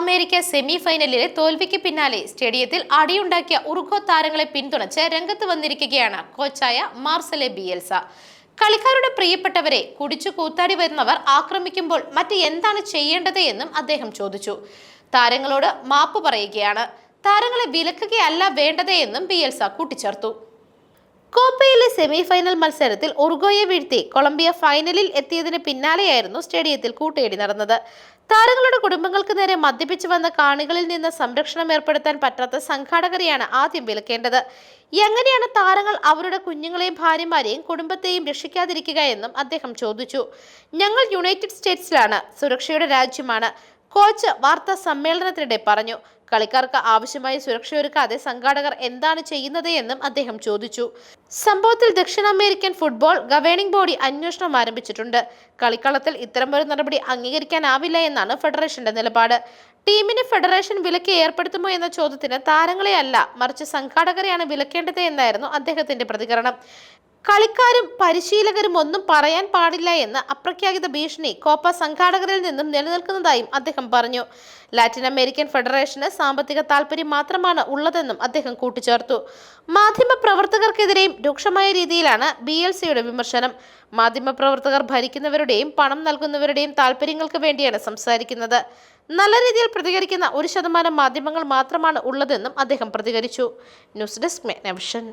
America semi ഫൈനലിലെ തോൽവിക്ക് പിന്നാലെ സ്റ്റേഡിയത്തിൽ അടിയുണ്ടാക്കിയ ഉറുഗോ താരങ്ങളെ പിന്തുണച്ച് രംഗത്ത് വന്നിരിക്കുകയാണ് കോച്ചായ മാർസലെ ബിയൽസ. കളിക്കാരുടെ പ്രിയപ്പെട്ടവരെ കുടിച്ചു കൂത്താടി വരുന്നവർ ആക്രമിക്കുമ്പോൾ മറ്റ് എന്താണ് ചെയ്യേണ്ടത് എന്നും അദ്ദേഹം ചോദിച്ചു. താരങ്ങളോട് മാപ്പ് പറയുകയാണ്. താരങ്ങളെ വിലക്കുകയല്ല വേണ്ടത് എന്നും ബിയൽസ കൂട്ടിച്ചേർത്തു. കോപ്പയിലെ സെമി ഫൈനൽ മത്സരത്തിൽ ഉറുഗോയെ വീഴ്ത്തി കൊളംബിയ ഫൈനലിൽ എത്തിയതിന് പിന്നാലെയായിരുന്നു സ്റ്റേഡിയത്തിൽ കൂട്ടേടി നടന്നത്. താരങ്ങളുടെ കുടുംബങ്ങൾക്ക് നേരെ മദ്യപിച്ചു വന്ന കാണികളിൽ നിന്ന് സംരക്ഷണം ഏർപ്പെടുത്താൻ പറ്റാത്ത സംഘാടകരെയാണ് ആദ്യം വിലക്കേണ്ടത്. എങ്ങനെയാണ് താരങ്ങൾ അവരുടെ കുഞ്ഞുങ്ങളെയും ഭാര്യമാരെയും കുടുംബത്തെയും രക്ഷിക്കാതിരിക്കുക എന്നും അദ്ദേഹം ചോദിച്ചു. ഞങ്ങൾ യുണൈറ്റഡ് സ്റ്റേറ്റ്സിലാണ് സുരക്ഷയുടെ രാജ്യമാണ് കോച്ച് വാർത്താ സമ്മേളനത്തിനിടെ പറഞ്ഞു. കളിക്കാർക്ക് ആവശ്യമായ സുരക്ഷ സുരക്ഷയൊരുക്കാതെ സംഘാടകർ എന്താണ് ചെയ്യുന്നത് എന്നും അദ്ദേഹം ചോദിച്ചു. സംഭവത്തിൽ ദക്ഷിണാമേരിക്കൻ ഫുട്ബോൾ ഗവേണിംഗ് ബോഡി അന്വേഷണം ആരംഭിച്ചിട്ടുണ്ട്. കളിക്കളത്തിൽ ഇത്തരമൊരു നടപടി അംഗീകരിക്കാനാവില്ല എന്നാണ് ഫെഡറേഷന്റെ നിലപാട്. ടീമിന് ഫെഡറേഷൻ വിലക്ക് ഏർപ്പെടുത്തുമോ എന്ന ചോദ്യത്തിന് താരങ്ങളെയല്ല മറിച്ച് സംഘാടകരെയാണ് വിലക്കേണ്ടത് എന്നായിരുന്നു അദ്ദേഹത്തിന്റെ പ്രതികരണം. കളിക്കാരും പരിശീലകരും ഒന്നും പറയാൻ പാടില്ല എന്ന അപ്രഖ്യാപിത ഭീഷണി കോപ്പ സംഘാടകരിൽ നിന്നും നിലനിൽക്കുന്നതായും അദ്ദേഹം പറഞ്ഞു. ലാറ്റിൻ അമേരിക്കൻ ഫെഡറേഷന് സാമ്പത്തിക താല്പര്യം മാത്രമാണ് ഉള്ളതെന്നും അദ്ദേഹം കൂട്ടിച്ചേർത്തു. മാധ്യമ പ്രവർത്തകർക്കെതിരെയും രൂക്ഷമായ രീതിയിലാണ് ബി എൽ സിയുടെ വിമർശനം. മാധ്യമ പ്രവർത്തകർ ഭരിക്കുന്നവരുടെയും പണം നൽകുന്നവരുടെയും താല്പര്യങ്ങൾക്ക് വേണ്ടിയാണ് സംസാരിക്കുന്നത്. നല്ല രീതിയിൽ പ്രതികരിക്കുന്ന ഒരു ശതമാനം മാധ്യമങ്ങൾ മാത്രമാണ് ഉള്ളതെന്നും അദ്ദേഹം പ്രതികരിച്ചു. News desk മെനവിഷൻ